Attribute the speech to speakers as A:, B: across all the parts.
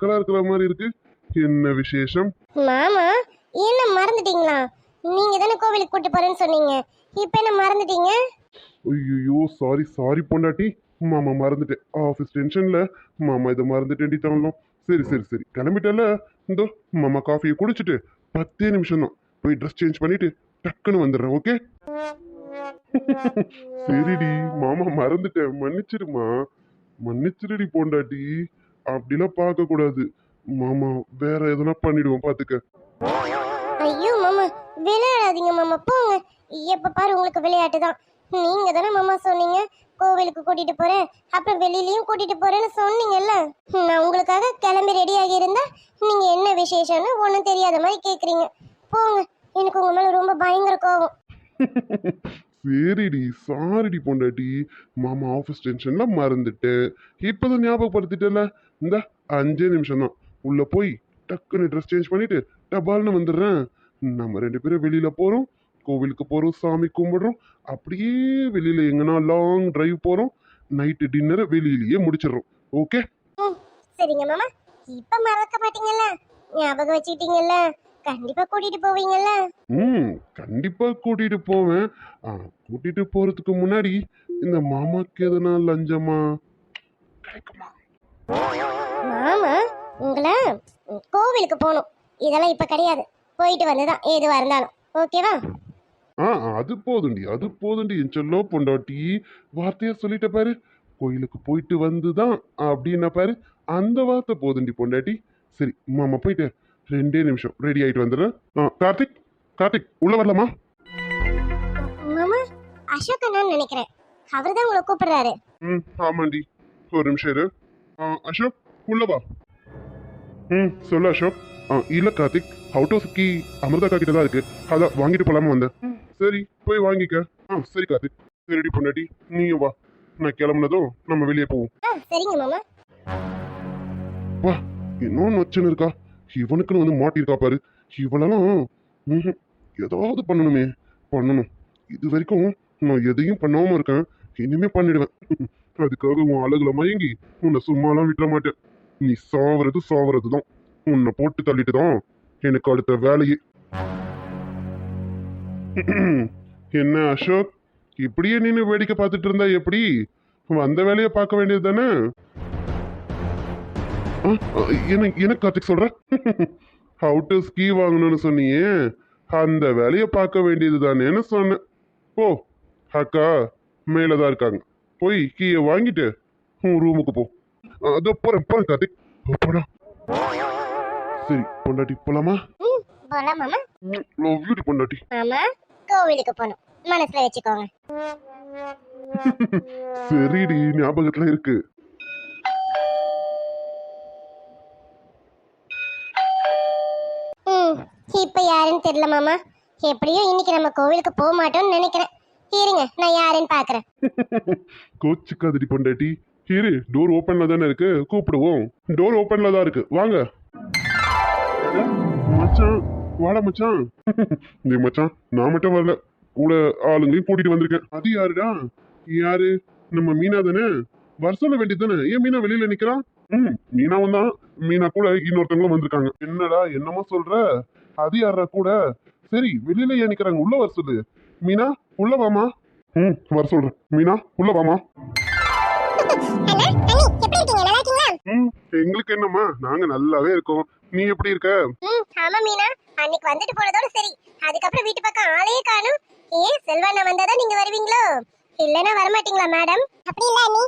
A: கலக்கலா இருக்கிற மாதிரி இருக்கு. என்ன விசேஷம்?
B: மாமா என்ன மறந்துட்டீங்களா? நீங்க தானே கோவிலுக்கு கூட்டி போறேன்னு சொன்னீங்க. இப்போ என்ன மறந்துட்டீங்க?
A: ஐயோ சாரி சாரி பொண்டாட்டி. மாமா மறந்துட்டேன். ஆஃபீஸ் டென்ஷன்ல மாமா இதை மறந்துட்டேன்டி தரலாம் சரி சரி சரி. கிளம்பிட்டல இந்தோ மாமா காஃபியை குடிச்சிட்டு பத்தே நிமிஷம் தான். போய் ட்ரெஸ் சேஞ்ச் பண்ணிட்டு டக்குன்னு வந்துடுறேன் ஓகே சரிடி. மாமா மறந்துட்டேன். மன்னிச்சிடுமா. மன்னிச்சிருடி பொண்டாட்டி. அப்படிலாம் பார்க்க கூடாது. மாமா வேற எதனா பண்ணிடுவோம் பாத்துக்க.
B: ஐயோ மாமா விளையாடாதீங்க மாமா போங்க. எப்ப பாரு உங்களுக்கு விளையாட்டு தான். நீங்க தானே மாமா சொன்னீங்க? கோவிலுக்கு கூட்டிட்டு போறேன். அப்புறம் வெளியிலயும் கூட்டிட்டு போறேன்னு சொன்னீங்கல்ல? நான் உங்களுக்காக கிளம்பி ரெடி ஆகி இருந்தா நீங்க என்ன விசேஷம்னு ஒன்றும் தெரியாத மாதிரி கேக்குறீங்க. போங்க. எனக்கு உங்க மேல ரொம்ப பயங்கர கோவம்.
A: சரிடி சாரிடி பொண்டாட்டி. மாமா ஆஃபீஸ் டென்ஷன்ல மறந்துட்டேன். இப்போதான் ஞாபகப்படுத்திட்டல இந்த அஞ்சே நிமிஷம் தான். உள்ள போய் டக்குன்னு ட்ரெஸ் சேஞ்ச் பண்ணிட்டு டபால்னு வந்துடுறேன். நம்ம ரெண்டு பேரும் வெளியில போறோம். கோவிலுக்கு போறோம் சாமி கும்பிடுறோம். அப்படியே வெளியில எங்கன்னா லாங் டிரைவ் போறோம். நைட்டு டின்னரை வெளியிலேயே முடிச்சிடுறோம். ஓகே
B: சரிங்க மாமா. இப்ப மறக்க மாட்டீங்கல்ல? ஞாபகம் வச்சுக்கிட்டீங்கல்ல? கண்டிப்பா கூட்டிட்டு போவீங்கல்ல?
A: ம் கண்டிப்பா கூட்டிட்டு போவேன். கூட்டிட்டு போறதுக்கு முன்னாடி இந்த மாமாக்கு எதனா லஞ்சமா? கிடைக்குமா?
B: மாமா உங்களை கோவிலுக்கு போகணும். இதெல்லாம் இப்ப கிடையாது. போயிட்டு வந்துதான் எதுவா இருந்தாலும். ஓகேவா?
A: ஆ அது போதுண்டி அது போதுண்டி. என் செல்லோ பொண்டாட்டி வார்த்தையா சொல்லிட்ட பாரு. கோயிலுக்கு போயிட்டு வந்துதான் அப்படின்னா பாரு. அந்த வார்த்தை போதுண்டி பொண்டாட்டி. சரி மாமா போயிட்டு ரெண்டே நிமிஷம். ரெடி ஆயிட்டு வந்துடுறேன். ஆ கார்த்திக் கார்த்திக் உள்ள வரலாமா?
B: மாமா அசோக் நினைக்கிறேன். அவர் தான் உங்களை கூப்பிடுறாரு.
A: ம் ஆமாண்டி. ஒரு நிமிஷம் இரு. உள்ள வா. ம் சொல்லு அசோக். ஆ இல்ல கார்த்திக் அவுட் ஹவுஸ் கீ அமிர்தாக்கா கிட்ட தான் இருக்கு. அதான் வாங்கிட்டு போலாமா வந்தேன். சரி போய் வாங்கிக்க. ஆ சரி கார்த்திக். சரிடி பொண்டாட்டி நீயும் வா. நான் கிளம்புனதும் நம்ம வெளியே போவோம்.
B: சரிங்க மாமா.
A: வா இன்னொன்று வச்சுன்னு இருக்கா? இவனுக்குன்னு வந்து மாட்டியிருக்கா பாரு. இவளெல்லாம் ம்ஹும், ஏதாவது பண்ணணுமே. பண்ணணும். இது வரைக்கும் நான் எதையும் பண்ணாம இருக்கேன். இனிமே பண்ணிடுவேன். அதுக்காக உன் அழகுல மயங்கி உன்னை சும்மாலாம் விட்டுற மாட்டேன். நீ சாவறது சாவறது தான் உன்னை போட்டு தள்ளிட்டு தான் எனக்கு அடுத்த வேலையே. என்ன அசோக்? இப்படியே நின்று வேடிக்கை பார்த்துட்டு இருந்தா எப்படி? வந்த வேலையை பார்க்க வேண்டியது தானே ஆ, ஆ, என்ன என்ன கார்த்திக் சொல்ற? அவுட்டு ஸ்கீ வாங்கணும்னு சொன்னியே. அந்த வேலையை பார்க்க வேண்டியது தானேன்னு சொன்னேன். ஓ அக்கா மேலே தான் இருக்காங்க. போய் கீயை வாங்கிட்டு உன் ரூமுக்கு போ. அதோ போறேன் போறேன் கார்த்திக். போடா. சரி பொண்டாட்டி போலாமா? லவ் யூடி பொண்டாட்டி.
B: மாமா கோவிலுக்கு போகணும். மனசுல வச்சுக்கோங்க.
A: சரிடி ஞாபகத்துல இருக்கு.
B: இப்போ யாருன்னு தெரியல மாமா. எப்படியும் இன்னைக்கு நம்ம கோவிலுக்கு போக மாட்டோம்னு நினைக்கிறேன். இருங்க நான் யாருன்னு பார்க்குறேன்
A: கோச்சுக்காதடி பொண்டாட்டி. இரு டோர் ஓப்பன்ல தானே இருக்கு கூப்பிடுவோம். டோர் ஓப்பன்ல தான் இருக்கு வாங்க. மச்சான் வாடா மச்சான். நீ மச்சான் நான் மட்டும் வரல. கூட ஆளுங்களையும் கூட்டிட்டு வந்திருக்கேன். அது யாருடா? யாரு? நம்ம மீனா தானே? வர சொல்ல வேண்டியது தானே? ஏன் மீனா வெளியில நிக்கிறான்? ம் மீனாவும் தான். மீனா கூட இன்னொருத்தவங்களும் வந்திருக்காங்க. என்னடா என்னமா சொல்ற? அது யாரா கூட? சரி வெளியில ஏன் நிக்கிறாங்க உள்ள வர சொல்லு. மீனா உள்ள வாமா. ம் வர சொல்றேன். மீனா உள்ள வாமா. ம் எங்களுக்கு என்னம்மா? நாங்க நல்லாவே இருக்கோம். நீ எப்படி இருக்க?
B: ம் ஆமா மீனா. அன்னைக்கு வந்துட்டு போனதோட சரி. அதுக்கப்புறம் வீட்டு பக்கம் ஆளே காணும். ஏன் செல்வண்ணா வந்தாதான் நீங்க வருவீங்களோ? இல்லனா வர மாட்டீங்களா மேடம்? அப்படி இல்ல அண்ணி.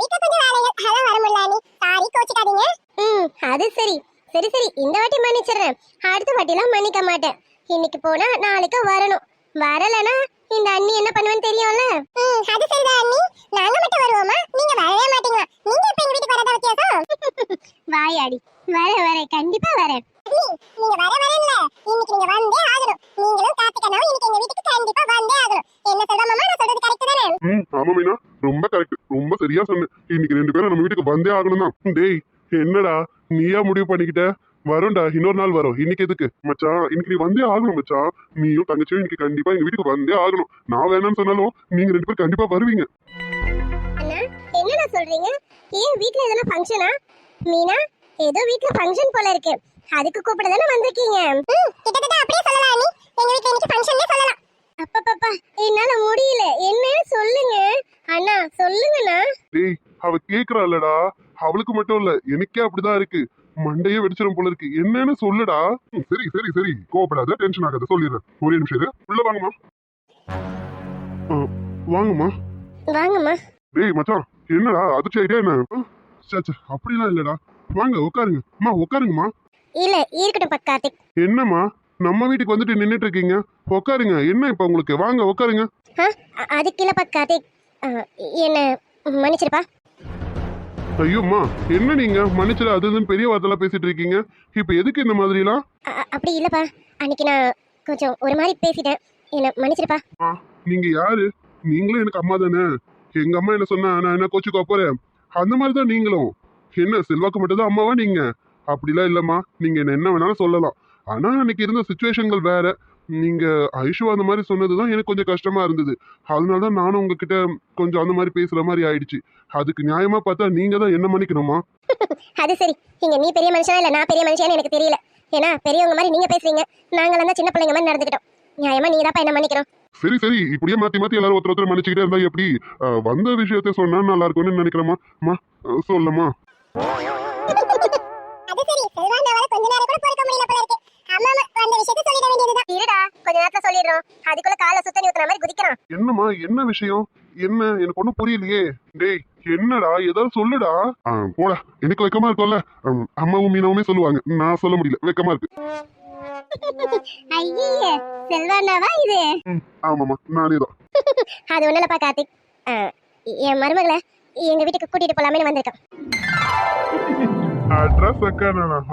B: வீட்ல கொஞ்சம் வேலைகள். அதான் வர முடியல அண்ணி. சாரி கோச்சிக்காதீங்க. ம் அது சரி. சரி சரி. இந்த வாட்டி மன்னிச்சிடுறேன். அடுத்த வாட்டிலாம் மன்னிக்க மாட்டேன். இன்னைக்கு போனா நாளைக்கு வரணும். வரலனா இந்த அண்ணி என்ன பண்ணுவேன்னு தெரியும்ல? ம் அது சரிதான் அண்ணி. நாங்க மட்டும் வருவோமா? நீங்க வரவே மாட்டீங்களா? நீங்க இப்ப எங்க வீட்டுக்கு வரதா வித்தியாசம்? வாயாடி. வர வர கண்டிப்பா வரேன். நீங்க வர வரல இன்னைக்கு நீங்க வந்தே ஆகணும். நீங்களும் கார்த்திகனாவும் இன்னைக்கு எங்க வீட்டுக்கு கண்டிப்பா வந்தே ஆகணும். என்ன சொல்ற மாமா? நான் சொல்றது கரெக்ட் தானே?
A: ம் ஆமா மீனா. ரொம்ப கரெக்ட் ரொம்ப சரியா சொன்ன. இன்னைக்கு ரெண்டு பேரும் நம்ம வீட்டுக்கு வந்தே ஆகணும் தான் டேய் என்னடா? நீயா முடிவு பண்ணிக்கிட்ட? வரோம்டா இன்னொரு நாள் வரும். இன்னைக்கு எதுக்கு? மச்சான் இன்னைக்கு நீ வந்தே ஆகணும் மச்சான். நீயும் தங்கச்சியும் இன்னைக்கு கண்டிப்பா எங்க வீட்டுக்கு வந்தே ஆகணும். நான் வேணாம்னு சொன்னாலும் நீங்க ரெண்டு பேரும் கண்டிப்பா வருவீங்க.
B: அண்ணா என்னடா சொல்றீங்க? ஏன் வீட்ல எதனா ஃபங்க்ஷனா மீனா ஏதோ வீட்ல ஃபங்க்ஷன் போல இருக்கு. அதுக்கு கூப்பிட தானே வந்திருக்கீங்க கிட்டத்தட்ட அப்படியே சொல்லலாம் நீ எங்க வீட்ல இன்னைக்கு ஃபங்க்ஷனே சொல்லலாம். அப்பப்பப்பா என்னால முடியல. என்னன்னு சொல்லுங்க. அண்ணா சொல்லுங்கண்ணா.
A: டேய் அவ கேக்குறாளடா அவளுக்கு மட்டும் இல்ல எனக்கே அப்படிதான் இருக்கு. மண்டையே வெடிச்சிடும் போல இருக்கு. என்னன்னு சொல்லுடா. சரி சரி சரி. கோவப்படாத டென்ஷன் ஆகாத. சொல்லிடுறேன். ஒரே நிமிஷம் இரு. உள்ள வாங்கம்மா. வாங்கம்மா.
B: வாங்கம்மா.
A: டேய் மச்சான் என்னடா? அதிர்ச்சி ஐடியா என்ன? ஆ, சே சே, அப்படிலாம் இல்லடா. வாங்க உட்காருங்க. அம்மா உட்காருங்கம்மா.
B: இல்ல இருக்கட்டும் பா கார்த்திக்.
A: என்னம்மா? நம்ம வீட்டுக்கு வந்துட்டு நின்னுட்டு இருக்கீங்க உட்காருங்க. என்ன இப்ப உங்களுக்கு? வாங்க உட்காருங்க.
B: அதுக்கு இல்லப்பா கார்த்திக். என்ன மன்னிச்சிருப்பா.
A: ஐயோம்மா என்ன நீங்க? மன்னிச்சிட அது இதுன்னு பெரிய வார்த்தைலாம் பேசிட்டு இருக்கீங்க. இப்ப எதுக்கு இந்த மாதிரிலாம்?
B: அப்படி இல்லப்பா. அன்னைக்கு நான் கொஞ்சம் ஒரு மாதிரி பேசிட்டேன். என்ன மன்னிச்சிருப்பா
A: நீங்க யாரு? நீங்களும் எனக்கு அம்மா தானே? எங்க அம்மா என்ன சொன்னா நான் என்ன கோச்சுக்கோ போறேன்? அந்த மாதிரி தான் நீங்களும். என்ன செல்வாக்கு மட்டும் தான் அம்மாவா நீங்க? அப்படிலாம் இல்லம்மா. நீங்க என்ன என்ன வேணாலும் சொல்லலாம். ஆனா அன்னைக்கு இருந்த சுச்சுவேஷன்கள் வேற. நீங்க ஐஷு அந்த மாதிரி சொன்னதுதான் எனக்கு கொஞ்சம் கஷ்டமா இருந்தது. அதனால தான் நானும் உங்ககிட்ட கொஞ்சம் அந்த மாதிரி பேசுற மாதிரி ஆயிடுச்சு. அதுக்கு நியாயமா பார்த்தா நீங்க தான் என்ன மன்னிக்கணுமா?
B: அது சரி. இங்க நீ பெரிய மனுஷனா இல்ல நான் பெரிய மனுஷன்னு எனக்கு தெரியல. ஏன்னா பெரியவங்க மாதிரி நீங்க பேசுறீங்க. நாங்களாம் தான் சின்ன பிள்ளைங்க மாதிரி நடந்துக்கிட்டோம். நியாயமா நீ தான் என்ன மன்னிக்கணும்?
A: சரி சரி. இப்படியே மாத்தி மாத்தி எல்லாரும் ஒருத்தர் ஒருத்தர் மன்னிச்சுக்கிட்டே இருந்தா எப்படி? வந்த விஷயத்த சொன்னா நல்லா இருக்கும்னு நினைக்கிறேம்மா அம்மா அஹ், சொல்லம்மா
B: அது சரி. செல்வாண்டாவால கொஞ்ச நேரம் கூட பொறுக்க முடியல போல இருக்கு. அம்மா வந்த விஷயத்தை சொல்லிட வேண்டியதுதான். இருடா கொஞ்ச நேரத்துல சொல்லிடுறோம். அதுக்குள்ள கால சுத்தனி ஊத்துற மாதிரி குதிக்கிறான்
A: என்னம்மா என்ன விஷயம்? என்ன? எனக்கு ஒண்ணும் புரியலையே. டேய் என்னடா ஏதாவது சொல்லுடா. போடா. எனக்கு வெக்கமா இருக்கும்ல. அம்மாவும் மீனாவுமே சொல்லுவாங்க. நான் சொல்ல முடியல. வெக்கமா இருக்கு.
B: ஐயே செல்வாண்டாவா இது?
A: ம், ஆமாம்மா. நானே தான்.
B: அது ஒண்ணுல பா கார்த்திக். என் மருமகளை எங்க வீட்டுக்கு கூட்டிட்டு போலாமே வந்திருக்கேன்.
A: அட்ரஸ் அக்கா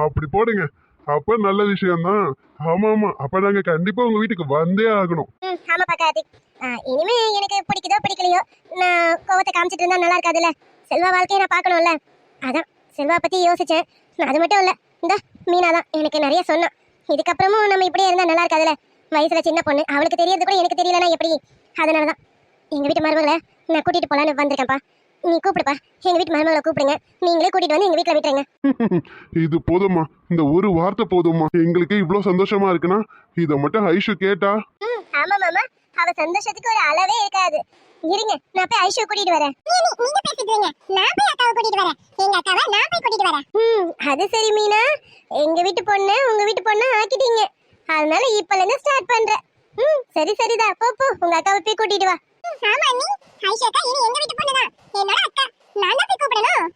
A: அப்படி போடுங்க. அப்ப நல்ல விஷயம் தான் ஆமா ஆமா. அப்ப நாங்க கண்டிப்பா உங்க வீட்டுக்கு வந்தே ஆகணும்.
B: ம் ஆமாப்பா கார்த்திக். ஆ, இனிமே எனக்கு பிடிக்குதோ பிடிக்கலையோ நான் கோவத்தை காமிச்சிட்டு இருந்தா நல்லா இருக்காதுல்ல. செல்வா வாழ்க்கையை நான் பார்க்கணும்ல. அதான் செல்வா பத்தி யோசிச்சேன். நான் அது மட்டும் இல்ல. இந்த மீனா தான். எனக்கு நிறைய சொன்னான் இதுக்கப்புறமும் நம்ம இப்படியே இருந்தா நல்லா இருக்காதுல்ல. வயசுல சின்ன பொண்ணு. அவளுக்கு தெரியறது கூட எனக்கு தெரியலனா எப்படி? அதனாலதான். எங்க வீட்டு மருமகளை நான் கூட்டிட்டு போலான்னு வந்திருக்கேன்ப்பா. நீ கூப்பிடுப்பா. எங்க வீட்டு மருமகளை கூப்பிடுங்க. நீங்களே கூட்டிட்டு வந்து எங்க வீட்டுல விட்டுருங்க
A: இது போதும்மா. இந்த ஒரு வார்த்தை போதும்மா. எங்களுக்கே இவ்வளவு சந்தோஷமா இருக்குன்னா இத மட்டும் ஐஷு கேட்டா?
B: ஆமா மாமா. அவ சந்தோஷத்துக்கு ஒரு அளவே இருக்காது. இருங்க நான் போய் ஐஷோ கூட்டிட்டு வரேன். நீங்க பேசிட்டு இருங்க நான் போய் அக்காவை கூட்டிட்டு வரேன். எங்க அக்காவை நான் போய் கூட்டிட்டு வரேன். ம் அது சரி மீனா. எங்க வீட்டு பொண்ணு உங்க வீட்டு பொண்ணு ஆக்கிட்டீங்க. அதனால இப்பல இருந்து ஸ்டார்ட் பண்றேன். ம் சரி சரிதா. போ போ. உங்க அக்காவை போய் கூட்டிட்டு வா. ஆமா நீ இனி எங்க வீட்டு பொண்ணு தான். என்னோட அக்கா. நான் தான் போய் கூப்பிடணும்.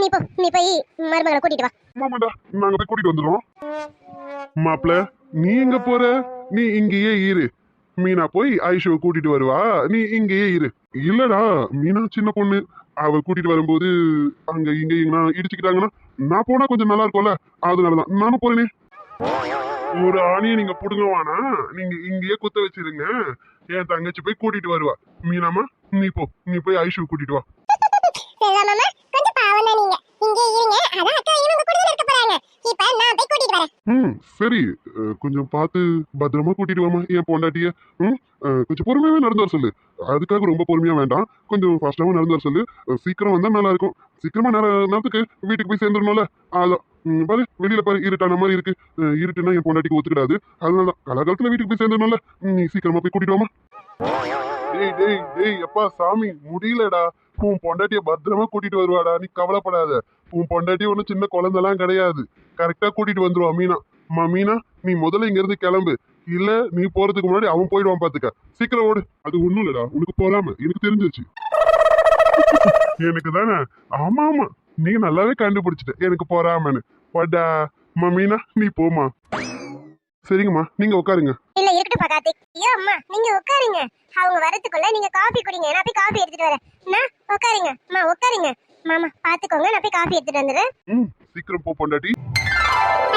B: நீ போ. நீ போய் மருமகளை கூட்டிட்டு வா.
A: ஆமாடா நாங்க போய் கூட்டிட்டு வந்துடுறோம். மாப்ள நீ எங்க போற? நீ இங்கேயே இரு. மீனா போய் ஐஷுவை கூட்டிட்டு வருவா. நீ இங்கேயே இரு. இல்லடா மீனா சின்ன பொண்ணு. அவ கூட்டிட்டு வரும்போது அங்க இங்க இங்க இடிச்சுக்கிட்டாங்கன்னா நான் போனா கொஞ்சம் நல்லா இருக்கும்ல. அதனாலதான் நானும் போறேனே. ஒரு ஆணியை நீங்க புடுங்க வேணா நீங்க இங்கேயே குத்த வச்சிருங்க. என் தங்கச்சி போய் கூட்டிட்டு வருவா. மீனாமா நீ போ. நீ போய் ஐஷு கூட்டிட்டு வா.
B: செல்வா மாமா கொஞ்சம் பாவம் தான் நீங்க. இங்கே இருங்க. அதான் நான் போய் கூட்டிட்டு வரேன்.
A: ம் சரி. கொஞ்சம் பார்த்து பத்திரமா கூட்டிட்டு வாமா என் பொண்டாட்டிய. ம் கொஞ்சம் பொறுமையாவே நடந்து வர சொல்லு. அதுக்காக ரொம்ப பொறுமையா வேண்டாம். கொஞ்சம் ஃபாஸ்டாவும் நடந்து வர சொல்லு. சீக்கிரம் வந்தா நல்லா இருக்கும் சீக்கிரமா நேர நேரத்துக்கு வீட்டுக்கு போய் சேர்ந்துடணும்ல. அதான். பாரு வெளியில பாரு இருட்டான மாதிரி இருக்கு. அஹ், இருட்டுனா என் பொண்டாட்டிக்கு ஒத்துக்கிடாது. அதனால தான் காலகாலத்துல வீட்டுக்கு போய் சேர்ந்துடணும்ல. நீ சீக்கிரமா போய் கூட்டிட்டு வாமா டேய் டேய் டேய் அப்பா சாமி முடியலடா. உன் பொண்டாட்டிய பத்திரமா கூட்டிட்டு வருவாடா. நீ கவலைப்படாத. உன் பொண்டாட்டி ஒன்றும் சின்ன குழந்தெல்லாம் கிடையாது. கரெக்டாக கூட்டிட்டு வந்துருவா மீனா அம்மா மீனா நீ முதல்ல இங்கேருந்து கிளம்பு. இல்லை நீ போகிறதுக்கு முன்னாடி அவன் போயிடுவான் பார்த்துக்க சீக்கிரம் ஓடு. அது ஒன்றும் இல்லடா. உனக்கு போறாம எனக்கு தெரிஞ்சிருச்சு. எனக்கு தானே? ஆமாம் ஆமாம் நீ நல்லாவே கண்டுபிடிச்சிட்ட. எனக்கு போறாமனு வாடா. மம்மீனா மீனா நீ போமா சரிங்கம்மா. நீங்க உட்காருங்க.
B: இல்ல இருக்கட்டும் கார்த்திக். ஐயோ அம்மா நீங்க உட்காருங்க. அவங்க வரதுக்குள்ள நீங்க காபி குடிங்க. நான் போய் காபி எடுத்துட்டு வரேன். நான் உட்காருங்க. அம்மா உட்காருங்க. மாமா பாத்துக்கோங்க நான் போய் காஃபி எடுத்துட்டு வந்துடுறேன்.
A: ம் சீக்கிரம் போ பொண்டாட்டி.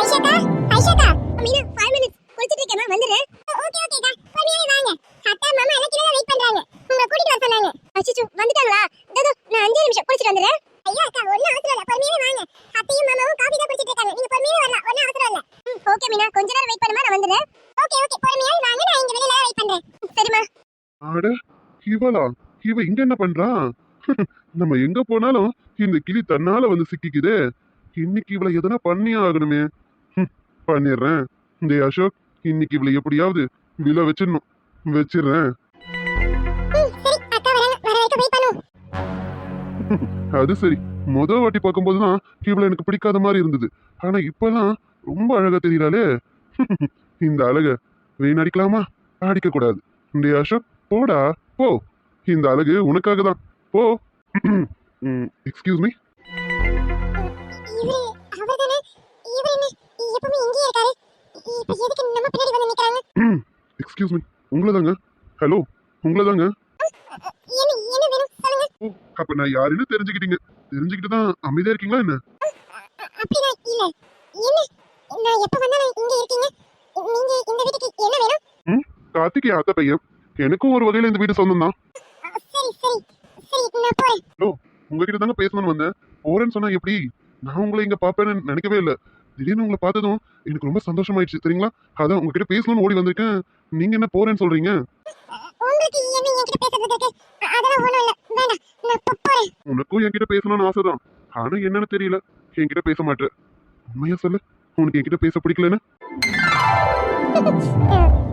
B: ஐஷாக்கா ஐஷாக்கா. மீனா 5 மினிட்ஸ் குளிச்சிட்டு இருக்கேன் வந்துடுறேன். ஓகே ஓகேக்கா பொறுமையா வாங்க. அத்தா மாமா எல்லாம் கீழ வெயிட் பண்றாங்க? உங்களை கூட்டிட்டு வர சொன்னாங்க. அச்சச்சோ வந்துட்டாங்களா? இதோ நான் 5 நிமிஷம் குளிச்சிட்டு வந்துடுறேன். ஐயா அக்கா ஒண்ணு அவசரம் இல்ல. பொறுமையா வாங்க. அத்தையும் மாமாவும் காஃபி தான் குடிச்சிட்டு இருக்காங்க. நீங்க பொறுமையா
A: வரலாம்.
C: ஒண்ணு அவசரம் இல்ல.
B: ஓகே மீனா. கொஞ்ச நேரம் வெயிட் பண்ணுமா? நான் வந்துடுறேன்.
C: ஓகே ஓகே பொறுமையா வாங்க. நான் இங்க வெளியில வெயிட் பண்றேன். சரிமா
A: அட இவளா? இவ இங்க என்ன பண்றா? நம்ம எங்க போனாலும் இந்த கிளி தன்னால வந்து சிக்கிக்குதே. இன்னைக்கு இவளை எதனா பண்ணியே ஆகணுமே. பண்ணிடுறேன். டே அசோக் இன்னைக்கு இவளை எப்படியாவது விழ வச்சிடணும். வச்சிடுறேன். அது சரி. முத வாட்டி பார்க்கும்போது தான் இவளை எனக்கு பிடிக்காத மாதிரி இருந்தது. ஆனா இப்பெல்லாம் ரொம்ப அழகா தெரியறாளே. இந்த அழக வீணடிக்கலாமா அடிக்க கூடாது டே அசோக் போடா. போ. இந்த அழகு உனக்காக தான் போ எக்ஸ்கியூஸ் மீ எக்ஸ்கியூஸ் மீ உங்களை தாங்க ஹலோ உங்களை தாங்க
B: என்ன என்ன வேணும்? சொல்லுங்க.
A: ஓ அப்ப நான் யாருன்னு தெரிஞ்சுக்கிட்டீங்க. தெரிஞ்சுக்கிட்டு தான் அமைதியா இருக்கீங்களா என்ன? கார்த்திக் அத்தை பையன். எனக்கும் ஒரு வகையில இந்த வீடு சொந்தம் தான் ஹலோ உங்ககிட்ட தாங்க பேசணும்னு வந்தேன். போறேன்னு சொன்னா எப்படி? நான் உங்களை இங்க பாப்பேன்னு நினைக்கவே இல்லை. திடீர்னு உங்களை பார்த்ததும் எனக்கு ரொம்ப சந்தோஷமாயிடுச்சு சரிங்களா? அதான் உங்ககிட்ட பேசணும்னு ஓடி வந்திருக்கேன். நீங்க என்ன போறேன்னு சொல்றீங்க? உனக்கும் என்கிட்ட பேசணும்னு ஆசைதான். ஆனா என்னன்னு தெரியல. என்கிட்ட பேச மாட்டேன். உண்மையா சொல்லு. உனக்கு என்கிட்ட பேச பிடிக்கலன்னு?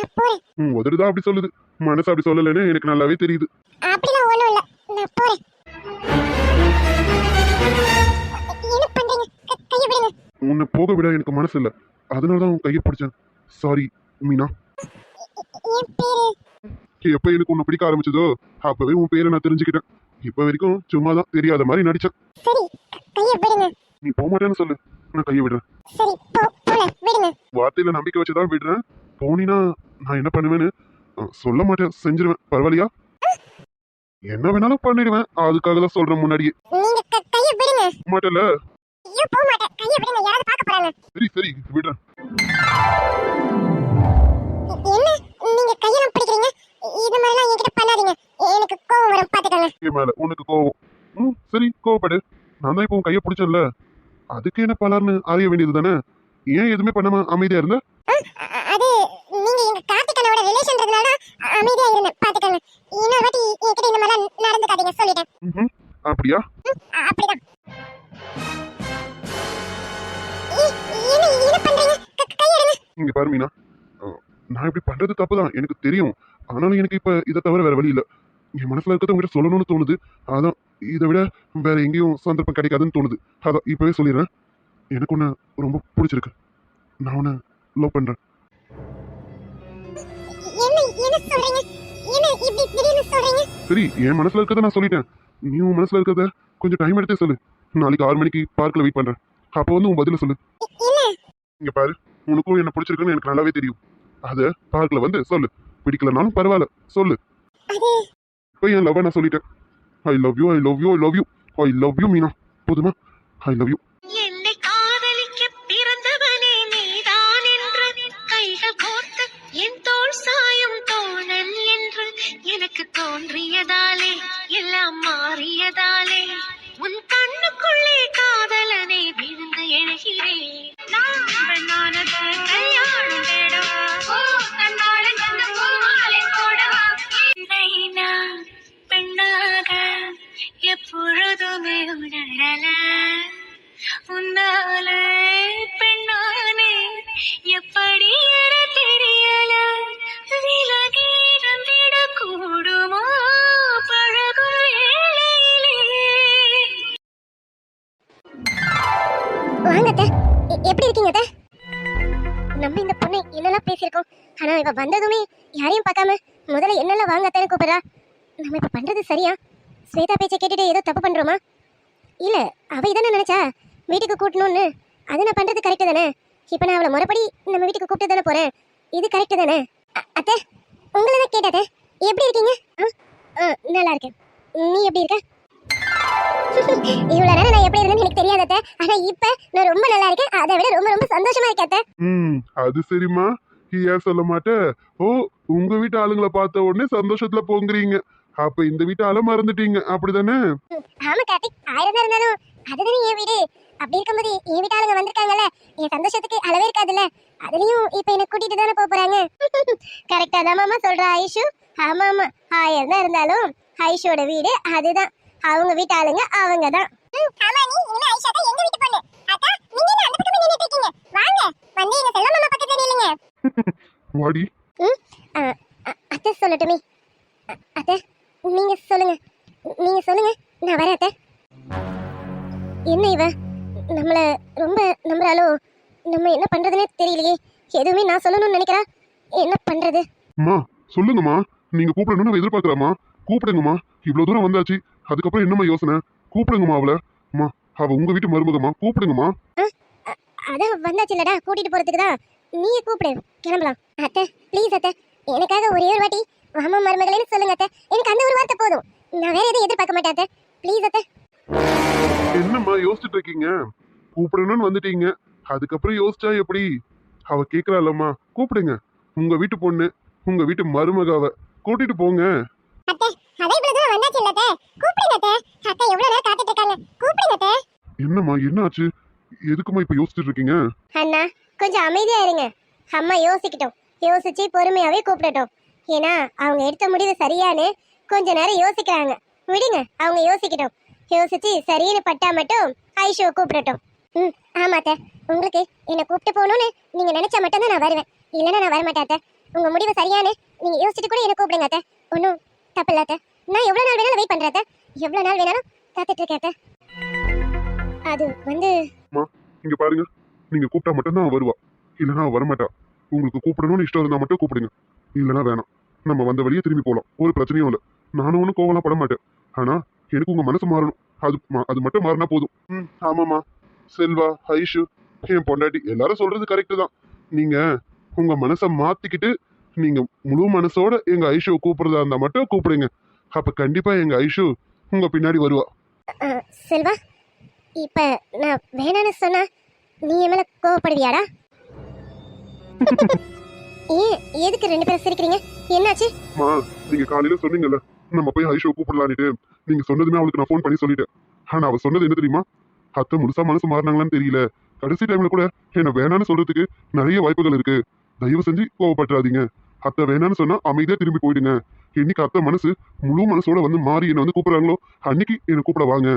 B: நான் போறேன்
A: உன் உதடுதான் அப்படி சொல்லுது. மனசு அப்படி சொல்லலைன்னு எனக்கு நல்லாவே தெரியுது.
B: அப்படிலாம் ஒண்ணும் இல்ல. நான் போறேன். என்ன பண்றீங்க? க- கையை விடுங்க.
A: உன்னை போக விட எனக்கு மனசு இல்லை. அதனால தான் உன் கையை பிடிச்சேன். சாரி மீனா.
B: என் பேரு?
A: எப்ப எனக்கு உன்னை பிடிக்க ஆரம்பிச்சதோ அப்பவே உன் பேரை நான் தெரிஞ்சுக்கிட்டேன். இப்ப வரைக்கும் சும்மா தான் தெரியாத மாதிரி நடிச்சேன்.
B: சரி க- கையை விடுங்க.
A: நீ போக மாட்டேன்னு சொல்லு. நான் கையை விடுறேன்.
B: சரி போ போல விடுங்க.
A: வார்த்தையில நம்பிக்கை வச்சுதான் விடுறேன். போனீனா நான் என்ன பண்ணுவேன்னு சொல்ல மாட்டேன். செஞ்சிருவேன். பரவாயில்லையா? என்ன வேணாலும் பண்ணிடுவேன். அதுக்காக தான் சொல்றேன் முன்னாடியே. மாட்டல சரி சரி விடுறேன். மேல உனக்கு கோவம். ம் சரி கோவப்படு. நான் தான் இப்போ உன் கையை பிடிச்சேன்ல. அதுக்கு என்ன பலர்னு அறிய வேண்டியது தானே? ஏன் எதுவுமே பண்ணாம அமைதியா இருந்த
B: அ- அது நீங்க எங்க கார்த்திகனோட ரிலேஷன்றதுனால அமைதியா இருந்தேன் பாத்துக்கோங்க. இன்னொரு வாட்டி என்கிட்ட இந்த மாதிரிலாம் நடந்துக்காதீங்க. சொல்லிட்டேன்.
A: அப்படியா?
B: அப்படிதான்.
A: இங்க பாரு மீனா. நான் இப்படி பண்றது தப்பு தான் எனக்கு தெரியும். ஆனாலும் எனக்கு இப்ப இதை தவிர வேற வழி இல்ல. என் மனசுல இருக்கிறத உங்ககிட்ட சொல்லணும்னு தோணுது. அதான் இதை விட வேற எங்கேயும் சந்தர்ப்பம் கிடைக்காதுன்னு தோணுது. அதான் இப்பவே சொல்லிடுறேன். எனக்கு உன்னை ரொம்ப பிடிச்சிருக்கு. நான் உன்னை லவ் பண்றேன்.
B: என்ன என்ன சொல்றீங்க? என்ன இப்படி திடீர்னு சொல்றீங்க?
A: சரி என் மனசுல இருக்கிறத நான் சொல்லிட்டேன். நீ உன் மனசுல இருக்கிறத கொஞ்சம் டைம் எடுத்தே சொல்லு. நாளைக்கு ஆறு மணிக்கு பார்க்ல வெயிட் பண்றேன். அப்போ வந்து உன் பதில சொல்லு. இங்க பாரு உனக்கும் என்ன பிடிச்சிருக்குன்னு எனக்கு நல்லாவே தெரியும். அத பார்க்ல வந்து சொல்லு. பிடிக்கலனாலும் பரவாயில்ல சொல்லு. இப்போ என் லவ் நான் சொல்லிட்டேன். I love you I love you I love you I love you Meena. போதுமா? ஐ லவ் யூ
D: எழுகிறேன் நான் பெண்ணானது கல்யாணம்
B: என்னெல்லாம் நம்ம இப்ப பண்றது சரியா? ஸ்வேதா பேச்சை கேட்டுட்டு ஏதோ தப்பு பண்றோமா? இல்ல அவ இதானே நினைச்சா? வீட்டுக்கு கூட்டணும்னு. அது நான் பண்றது கரெக்டு தானே? இப்ப நான் அவளை முறைப்படி நம்ம வீட்டுக்கு கூப்பிட்டு தானே போறேன்? இது கரெக்டு தானே? அத்தை உங்களை தான் கேட்டாதே எப்படி இருக்கீங்க? ஆ? ஆ, நல்லா இருக்கேன். நீ எப்படி இருக்க? இவ்வளவு நேரம் நான் எப்படி இருந்தேன்னு எனக்கு தெரியாத அத்தை. ஆனா இப்ப நான் ரொம்ப நல்லா இருக்கேன். அதை விட ரொம்ப ரொம்ப சந்தோஷமா இருக்கேன் அத்தை.
A: ம் அது சரிம்மா. ஏன் சொல்ல மாட்டே ஓ உங்க வீட்டு ஆளுங்களை பார்த்த உடனே சந்தோஷத்துல போங்குறீங்க. அப்ப இந்த வீட்டு ஆளை மறந்துட்டீங்க. அப்படிதானே?
B: ஆமா கார்த்திக். ஆயிரம் இருந்தாலும் அதுதானே என் வீடு. அப்படி இருக்கும்போது என் வீட்டாளுங்க வந்திருக்காங்கல்ல என் சந்தோஷத்துக்கு அளவே இருக்காதுல்ல. அதுலயும் இப்ப என்ன கூட்டிட்டு தானே போக போறாங்க. கரெக்டா தான் மாமா சொல்ற ஐஷு. ஆமா ஆமா. ஆயிரம் தான் இருந்தாலும் ஐஷோட வீடு அதுதான். அவங்க வீட்டு ஆளுங்க அவங்க தான் ஆமா நீ இனிமே ஐஷா தான் எங்க வீட்டு பொண்ணு. அக்கா நீங்க அந்த பக்கமே நின்னுட்டு இருக்கீங்க? வாங்க வந்து எங்க செல்ல மாமா பக்கத்துல நில்லுங்க
A: வாடி.
B: அத்தை சொல்லட்டுமே. அத்தை நீங்க சொல்லுங்க. நீங்க சொல்லுங்க. நான் வரேன் அத்தை. என்ன இவ? நம்மள ரொம்ப நம்புறாளோ? நம்ம என்ன பண்றதுனே தெரியலையே. எதுவுமே நான் சொல்லணும்னு நினைக்கிறா? என்ன பண்றது?
A: அம்மா சொல்லுங்கம்மா. நீங்க கூப்பிடணும்னு அவ எதிர்பார்க்கறாம்மா. கூப்பிடுங்கம்மா. இவ்வளவு தூரம் வந்தாச்சு. அதுக்கப்புறம் என்னம்மா யோசனை? கூப்பிடுங்கம்மா அவளை. அம்மா அவ உங்க வீட்டு மருமகம்மா. கூப்பிடுங்கம்மா.
B: அதான் வந்தாச்சு இல்லடா கூட்டிட்டு போறதுக்கு தான். நீயே கூப்பிடு. கிளம்பலாம். அத்தை ப்ளீஸ் அத்தை. எனக்காக ஒரே ஒரு வாட்டி வாமா மருமகளேன்னு சொல்லுங்க அத்தை. எனக்கு அந்த ஒரு வார்த்தை போதும். நான் வேற எதுவும் எதிர்பார்க்க மாட்டேன் அத்தை. ப்ளீஸ் அத்தை.
A: என்னம்மா யோசிச்சுட்டு இருக்கீங்க? கூப்பிடணும்னு வந்துட்டீங்க. அதுக்கப்புறம் யோசிச்சா எப்படி? அவ கேக்குறாளம்மா. கூப்பிடுங்க. உங்க வீட்டு பொண்ணு உங்க வீட்டு மருமக அவ கூட்டிட்டு போங்க என்னம்மா என்னாச்சு? எதுக்குமா இப்ப யோசிச்சுட்டு இருக்கீங்க?
B: அண்ணா கொஞ்சம் அமைதியா இருங்க. அம்மா யோசிக்கட்டும். யோசிச்சு பொறுமையாவே கூப்பிடட்டும். ஏன்னா அவங்க எடுத்த முடிவு சரியான்னு கொஞ்ச நேரம் யோசிக்கிறாங்க. விடுங்க அவங்க யோசிக்கட்டும். யோசிச்சு சரின்னு பட்டா மட்டும் ஐஷோ கூப்பிடட்டும். ம் ஆமாத்த உங்களுக்கு என்னை கூப்பிட்டு போகணும்னு நீங்க நினைச்சா மட்டும்தான் நான் வருவேன். இல்லைன்னா நான் வரமாட்டேன் அத்தை. உங்க முடிவு சரியானு நீங்க யோசிச்சுட்டு கூட என்ன கூப்பிடுங்க அத்தை. ஒன்றும் தப்பு இல்லாத்த நான் எவ்வளவு நாள் வேணாலும் வெயிட் பண்றேன் அத்தை. எவ்வளவு நாள் வேணாலும் காத்துட்டு இருக்கேன் அது வந்து
A: இங்க பாருங்க. நீங்க கூப்பிட்டா மட்டும்தான் அவ வருவா. இல்லைன்னா வரமாட்டா. உங்களுக்கு கூப்பிடணும்னு இஷ்டம் இருந்தால் மட்டும் கூப்பிடுங்க. இல்லைன்னா வேணாம். நம்ம வந்த வழியே திரும்பி போகலாம் ஒரு பிரச்சனையும் இல்லை. நானும் ஒன்றும் கோவலாம் பட மாட்டேன். ஆனால் எனக்கு உங்கள் மனசு மாறணும். அது அது மட்டும் மாறினா போதும். ம் ஆமாம்மா. செல்வா ஐஷு என் பொண்டாட்டி எல்லாரும் சொல்கிறது கரெக்டு தான். நீங்கள் உங்கள் மனசை மாற்றிக்கிட்டு நீங்கள் முழு மனசோட எங்கள் ஐஷுவை கூப்பிட்றதா இருந்தால் மட்டும் கூப்பிடுங்க. அப்போ கண்டிப்பாக எங்கள் ஐஷு உங்கள் பின்னாடி வருவா.
B: செல்வா இப்போ நான் வேணான்னு சொன்னா நீ என் மேல கோவப்படுவியாடா? ஏன் எதுக்கு ரெண்டு பேரும் சிரிக்கிறீங்க? என்னாச்சு?
A: மா நீங்க காலையில சொன்னீங்கல்ல நம்ம போய் ஐஷோ கூப்பிடலான்ட்டு நீங்க சொன்னதுமே அவளுக்கு நான் ஃபோன் பண்ணி சொல்லிட்டேன். ஆனா அவ சொன்னது என்ன தெரியுமா? அத்தை முழுசா மனசு மாறினாங்களான்னு தெரியல. கடைசி டைம்ல கூட என்ன வேணான்னு சொல்றதுக்கு நிறைய வாய்ப்புகள் இருக்கு. தயவு செஞ்சு கோவப்பட்டுறாதீங்க. அத்தை வேணான்னு சொன்னா அமைதியா திரும்பி போயிடுங்க. என்னைக்கு அத்தை மனசு முழு மனசோட வந்து மாறி என்ன வந்து கூப்பிடுறாங்களோ அன்னைக்கு என்ன கூப்பிட வாங்க.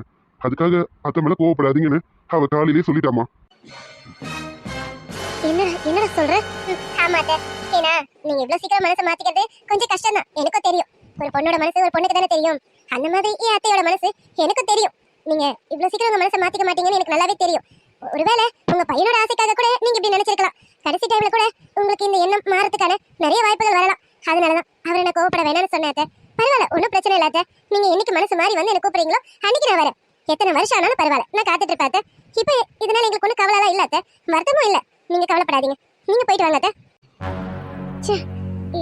A: அதுக்காக அத்தை மேல கோவப்படாதீங்கன்னு அவ காலையிலேயே சொல்லிட்டாமா
B: என்ன என்னடா சொல்ற? ஆமா ஏன்னா நீங்க இவ்வளவு சீக்கிரம் மனசை மாத்திக்கிறது கொஞ்சம் கஷ்டம் தான் எனக்கும் தெரியும். ஒரு பொண்ணோட மனசு ஒரு பொண்ணுக்கு தானே தெரியும். அந்த மாதிரி என் அத்தையோட மனசு எனக்கும் தெரியும். நீங்க இவ்வளவு சீக்கிரம் உங்க மனசை மாத்திக்க மாட்டீங்கன்னு எனக்கு நல்லாவே தெரியும். ஒருவேளை உங்க பையனோட ஆசைக்காக கூட நீங்க இப்படி நினைச்சிருக்கலாம். கடைசி டைம்ல கூட உங்களுக்கு இந்த எண்ணம் மாறதுக்கான நிறைய வாய்ப்புகள் வரலாம். அதனாலதான் அவர் என்ன கோவப்பட வேணாம்னு சொன்னாத்த பரவாயில்ல ஒன்றும் பிரச்சனை இல்லாத நீங்க என்னைக்கு மனசு மாறி வந்து என்ன கூப்பிடுறீங்களோ அன்னைக்கு நான் வரேன். எத்தனை வருஷம் ஆனாலும் பரவாயில்ல. நான் காத்துட்டு இருப்பேன் இப்போ இதனால எங்களுக்கு ஒன்றும் கவலை தான் அத்தை. வருத்தமும் இல்லை. நீங்க கவலைப்படாதீங்க. நீங்க போயிட்டு வாங்க ச்சே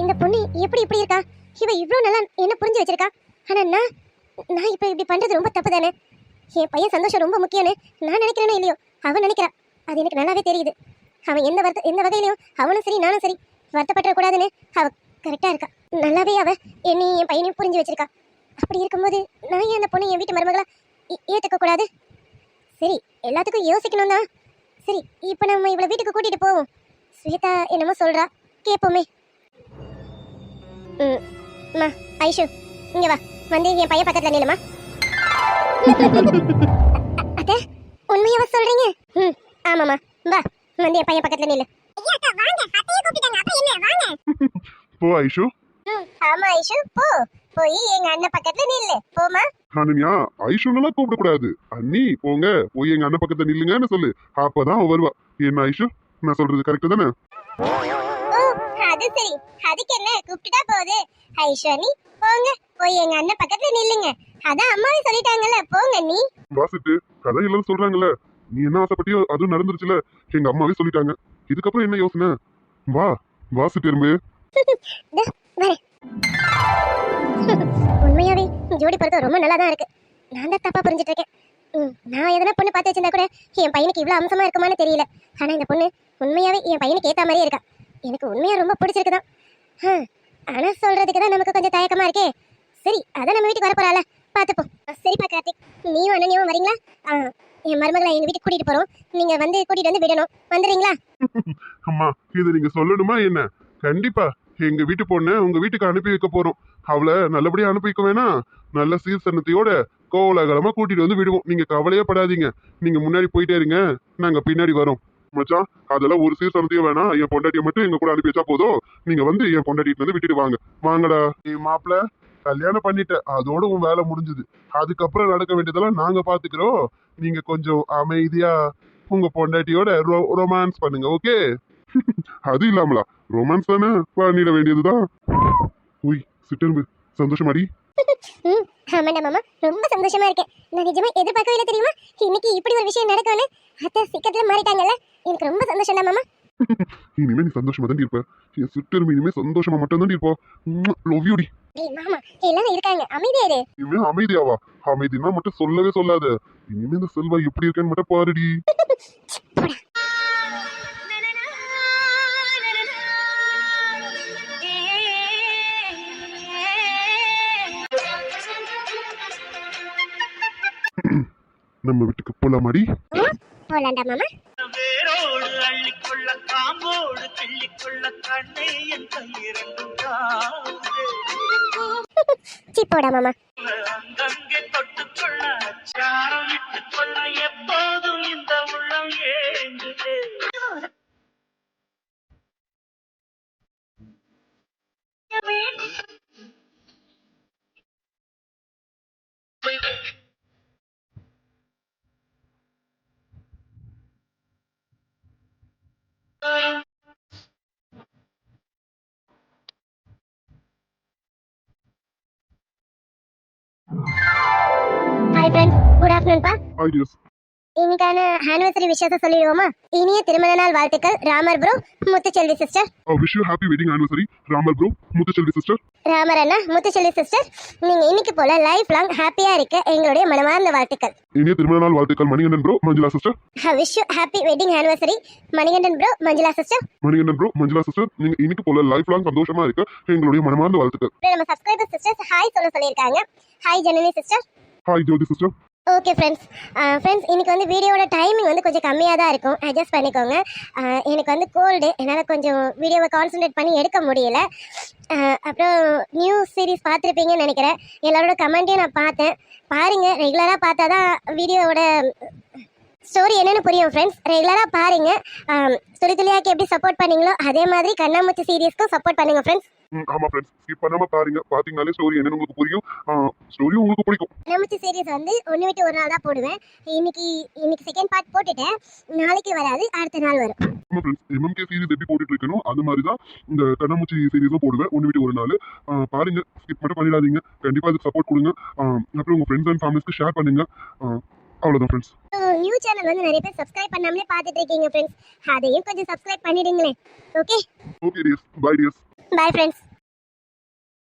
B: இந்த பொண்ணு எப்படி இப்படி இருக்கா? இவ இவ்வளோ நல்லா என்ன புரிஞ்சு வச்சிருக்கா? ஆனா நான் நான் இப்போ இப்படி பண்ணுறது ரொம்ப தப்பு தானே? என் பையன் சந்தோஷம் ரொம்ப முக்கியம்னு நான் நினைக்கிறேனோ இல்லையோ? அவன் நினைக்கிறான் அது எனக்கு நல்லாவே தெரியுது. அவன் எந்த வருத்த எந்த வகையிலையும் அவனும் சரி நானும் சரி. வருத்தப்பட்டுறக்கூடாதுன்னு கூடாதுன்னு அவ கரெக்டா இருக்கா. நல்லாவே அவ என்னையும் என் பையனையும் புரிஞ்சு வச்சிருக்கா. அப்படி இருக்கும்போது நான் ஏன் அந்த பொண்ணு என் வீட்டு மருமகளாக ஏ- ஏத்துக்க கூடாது சரி எல்லாத்துக்கும் யோசிக்கணும் தான் சரி இப்போ நம்ம இவ்வளவு வீட்டுக்கு கூட்டிட்டு போவோம். ஸ்வேதா என்னமோ சொல்றா. கேட்போமே ம் அம்மா ஐஷு இங்க வா. வந்து என் பையன் பக்கத்துல நில்லுமா. அத்தை உண்மையாவா சொல்றீங்க? ம் ஆமாம்மா. வா வந்து என் பையன் பக்கத்துல நில்லு.
A: போ ஐஷு.
B: ஆமா ஐஷு போ. போய் எங்க அண்ணன் பக்கத்துல நில்லு. போமா
A: அனன்யா ஐஷுன்னெல்லாம் கூப்பிடக்கூடாது. அண்ணி போங்க. போய் எங்க அண்ணன் பக்கத்துல நில்லுங்கன்னு சொல்லு. அப்பதான் அவ வருவா. என்ன ஐஷு? நான் சொல்றது கரெக்ட் தானே?
B: அது சரி. அதுக்கு என்ன கூப்பிட்டுட்டா போகுது. ஐஷு நீ போங்க. போய் எங்க அண்ணன் பக்கத்துல நில்லுங்க. அதான் அம்மாவே சொல்லிட்டாங்கல்ல போங்க நீ
A: வாசிட்டு கதை எல்லாரும் சொல்றாங்கல்ல. நீ என்ன ஆசைப்பட்டியோ அதுவும் நடந்துருச்சுல. எங்க அம்மாவே சொல்லிட்டாங்க. இதுக்கப்புறம் என்ன யோசனை? வா வாசிட்டு
B: வரேன். உண்மையாவே ஜோடி பொறுத்த ரொம்ப நல்லா தான் இருக்கு. நான் தான் தப்பா புரிஞ்சிட்டு இருக்கேன் நான் எதனா பொண்ணு பார்த்து வச்சிருந்தா கூட என் பையனுக்கு இவ்வளோ அம்சமா இருக்குமான்னு தெரியல. ஆனா இந்த பொண்ணு உண்மையாவே என் பையனுக்கு ஏத்த மாதிரியே இருக்கா. எனக்கு உண்மையா ரொம்ப பிடிச்சிருக்குதான். ஆனா சொல்றதுக்கு தான் நமக்கு கொஞ்சம் தயக்கமா இருக்கே. சரி அதான் நம்ம வீட்டுக்கு வர பார்த்துப்போம் பாத்துப்போம் சரிப்பா கார்த்திக். நீயும் அண்ணனியும் வரீங்களா? ஆ, என் மருமகளை எங்க வீட்டுக்கு கூட்டிட்டு போறோம். நீங்க வந்து கூட்டிட்டு வந்து விடணும். வந்துடுறீங்களா
A: அம்மா இது நீங்க சொல்லணுமா என்ன? கண்டிப்பா. எங்க வீட்டு பொண்ணு உங்க வீட்டுக்கு அனுப்பி வைக்க போறோம். அவளை நல்லபடியா அனுப்பி வைக்க வேணாம் நல்ல சீர்சனத்தையோட கோலாகலமா கூட்டிட்டு வந்து விடுவோம். நீங்க கவலையே படாதீங்க. நீங்க முன்னாடி போயிட்டே இருங்க. நாங்க பின்னாடி வரோம். மச்சான் அதெல்லாம் ஒரு சீர்சனத்தையும் வேணாம். என் பொண்டாட்டியை மட்டும் எங்க கூட அனுப்பி வச்சா போதும். நீங்க வந்து என் பொண்டாட்டிட்டு வந்து விட்டுட்டு வாங்க. வாங்கடா. நீ மாப்பிள கல்யாணம் பண்ணிட்ட அதோட உன் வேலை முடிஞ்சது. அதுக்கப்புறம் நடக்க வேண்டியதெல்லாம் நாங்க பாத்துக்கிறோம். நீங்க கொஞ்சம் அமைதியா உங்க பொண்டாட்டியோட ரொ ரொமான்ஸ் பண்ணுங்க ஓகே? அது இல்லாமலா? ரொமான்ஸ் தானே? பண்ணிட வேண்டியதுதான். உய் சிட்டன்பு சந்தோஷமாடி.
B: ம் ஆமாண்டா மாமா ரொம்ப சந்தோஷமா இருக்கேன். நான் நிஜமா எதிர்பார்க்கவே இல்லை தெரியுமா? இன்னைக்கு இப்படி ஒரு விஷயம் நடக்கும்னு? அத்தை சிக்கத்துல மாறிட்டாங்கல்ல? எனக்கு ரொம்ப சந்தோஷம்டா மாமா.
A: இனிமே நீ சந்தோஷமா தான் இருப்ப. என் சிட்டன்பு இனிமே சந்தோஷமா மட்டும் தான் இருப்போம் லவ் யூடி
B: டேய் மாமா எல்லாரும் இருக்காங்க. அமைதியா இரு.
A: இனிமே அமைதியாவா? அமைதினா மட்டும் சொல்லவே சொல்லாத. இனிமே இந்த செல்வா எப்படி இருக்கேன்னு மட்டும் பாருடி. நம்ம வீட்டுக்கு போலாமாடி?
B: போலாண்டா மாமா.
E: வேரோடு அள்ளிக்கொள்ள காம்போடு கிள்ளிக்கொள்ள கண்ணே என் கையிரண்டும்
B: மாமா.
E: அங்கங்கே தொட்டுக்கொள்ள சாரம் விட்டுக்
B: ஹாய் ஃப்ரெண்ட்ஸ் குட் ஆஃப்டர்நூன் பா
A: ஐடியஸ்
B: இன்னைக்கான ஆனிவர்சரி விஷயத்த சொல்லிடுவோமா? இனிய திருமண நாள் வாழ்த்துக்கள் Ramar bro Muthuselvi sister
A: wish you happy wedding anniversary Ramar bro Muthuselvi sister
B: Ramar Anna Muthuselvi sister நீங்க இன்னைக்கு போல லைஃப் லாங் ஹாப்பியா இருக்க எங்களுடைய மனமார்ந்த வாழ்த்துக்கள்.
A: இனிய திருமண நாள் வாழ்த்துக்கள் Manikandan bro Manjula sister
B: wish you happy wedding anniversary Manikandan bro Manjula sister
A: Manikandan bro Manjula sister நீங்க இன்னைக்கு போல லைஃப் லாங் சந்தோஷமா இருக்க எங்களுடைய மனமார்ந்த வாழ்த்துக்கள்.
B: நம்ம சப்ஸ்கிரைபர் சிஸ்டர்ஸ் ஹாய் சொல்ல சொல்லியிருக்காங்க. Hi Janani sister
A: hi Jothi sister
B: okay friends friends இன்னைக்கு வந்து வீடியோட டைமிங் வந்து கொஞ்சம் கம்மியாக தான் இருக்கும். அட்ஜஸ்ட் பண்ணிக்கோங்க. Uh, எனக்கு வந்து கோல்டு என்னால் கொஞ்சம் வீடியோவை கான்சென்ட்ரேட் பண்ணி எடுக்க முடியல. Uh, அப்புறம் நியூ சீரிஸ் பார்த்துருப்பீங்கன்னு நினைக்கிறேன். எல்லாரோட கமெண்ட்டையும் நான் பார்த்தேன். பாருங்கள் ரெகுலராக பார்த்தா தான் வீடியோவோட ஸ்டோரி என்னென்னு புரியும் ஃப்ரெண்ட்ஸ் ரெகுலராக பாருங்கள் um, துளி துளியாக்கி எப்படி சப்போர்ட் பண்ணீங்களோ அதே மாதிரி கண்ணாமூச்சி சீரியஸ்க்கும் சப்போர்ட் பண்ணுங்க ஃப்ரெண்ட்ஸ்
A: ஆமா ஃப்ரெண்ட்ஸ் ஸ்கிப் பண்ணாம பாருங்க பாத்தீங்கனாலே ஸ்டோரி என்னன்னு உங்களுக்கு புரியும். ஸ்டோரி உங்களுக்கு பிடிக்கும்.
B: நமச்சி சீரிஸ் வந்து ஒன்று விட்டு ஒரு நாள் தான் போடுவேன். இன்னைக்கு இன்னைக்கு செகண்ட் பார்ட் போட்டுட்டேன். நாளைக்கு வராது அடுத்த நாள் வரும்.
A: ஆமா ஃப்ரெண்ட்ஸ் எம்எம்கே சீரிஸ் எப்படி போட்டுட்டு இருக்கணும் அது மாதிரி தான் இந்த கண்ணாமூச்சி சீரிஸும் போடுவேன் ஒன்று விட்டு ஒரு நாள். பாருங்க ஸ்கிப் மட்டும் பண்ணிடாதீங்க. கண்டிப்பா அதுக்கு சப்போர்ட் கொடுங்க. அப்புறம் உங்க ஃப்ரெண்ட்ஸ் அண்ட் ஃபேமிலிஸ்க்கு ஷேர் பண்ணுங்க. ஆ, அவ்வளவுதான் ஃப்ரெண்ட்ஸ்
B: நியூ சேனல் வந்து நிறைய பேர் சப்ஸ்கிரைப் பண்ணாமலே பார்த்துட்டு இருக்கீங்க ஃப்ரெண்ட்ஸ் அதையும் கொஞ்சம் subscribe பண்ணிடுங்களேன். Okay
A: okay dears bye dears
B: bye friends